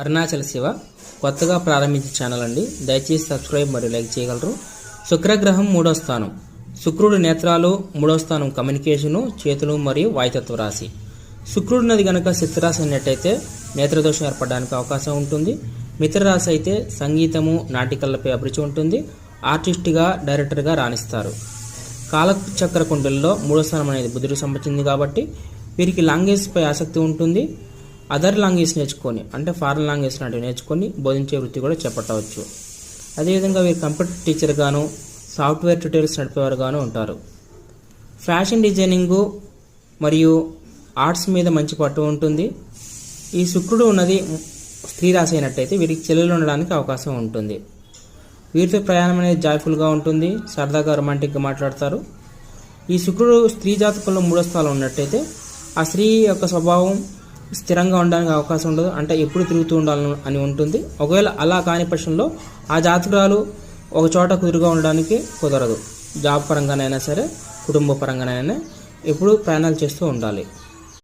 అరుణాచల శివ. కొత్తగా ప్రారంభించిన ఛానల్ అండి. దయచేసి సబ్స్క్రైబ్ మరియు లైక్ చేయగలరు. శుక్రగ్రహం మూడో స్థానం. శుక్రుడు నేత్రాలు మూడో స్థానం కమ్యూనికేషను చేతులు మరియు వాయుతత్వ రాశి. శుక్రుడు నది గనక చిత్రరాశి అన్నట్టయితే నేత్రదోషం ఏర్పడడానికి అవకాశం ఉంటుంది. మిత్రరాశి అయితే సంగీతము నాటికలపై అభిరుచి ఉంటుంది. ఆర్టిస్ట్గా డైరెక్టర్గా రాణిస్తారు. కాలచక్ర కుండల్లో మూడో స్థానం అనేది బుధుడికి సంబంధించింది కాబట్టి వీరికి లాంగ్వేజ్పై ఆసక్తి ఉంటుంది. అదర్ లాంగ్వేజ్ నేర్చుకొని అంటే ఫారెన్ లాంగ్వేజ్ లాంటివి నేర్చుకొని బోధించే వృత్తి కూడా చేపట్టవచ్చు. అదేవిధంగా వీరు కంప్యూటర్ టీచర్గాను సాఫ్ట్వేర్ ట్యూటోరియల్స్ నడిపేవారుగాను ఉంటారు. ఫ్యాషన్ డిజైనింగు మరియు ఆర్ట్స్ మీద మంచి పట్టు ఉంటుంది. ఈ శుక్రుడు ఉన్నది స్త్రీ రాశి అయినట్టయితే వీరికి చెల్లెలు ఉండడానికి అవకాశం ఉంటుంది. వీరితో ప్రయాణం అనేది జాయ్ఫుల్గా ఉంటుంది. సరదాగా రొమాంటిక్గా మాట్లాడతారు. ఈ శుక్రుడు స్త్రీ జాతకంలో మూడో స్థానం ఉన్నట్టయితే ఆ స్త్రీ యొక్క స్వభావం స్థిరంగా ఉండడానికి అవకాశం ఉండదు. అంటే ఎప్పుడు తిరుగుతూ ఉండాలని అని ఉంటుంది. ఒకవేళ అలా కాని పక్షంలో ఆ జాతకురాలు ఒక చోట కుదురుగా ఉండడానికి కుదరదు. జాబ్ పరంగానైనా సరే కుటుంబ పరంగానైనా ఎప్పుడు ప్రయాణాలు చేస్తూ ఉండాలి.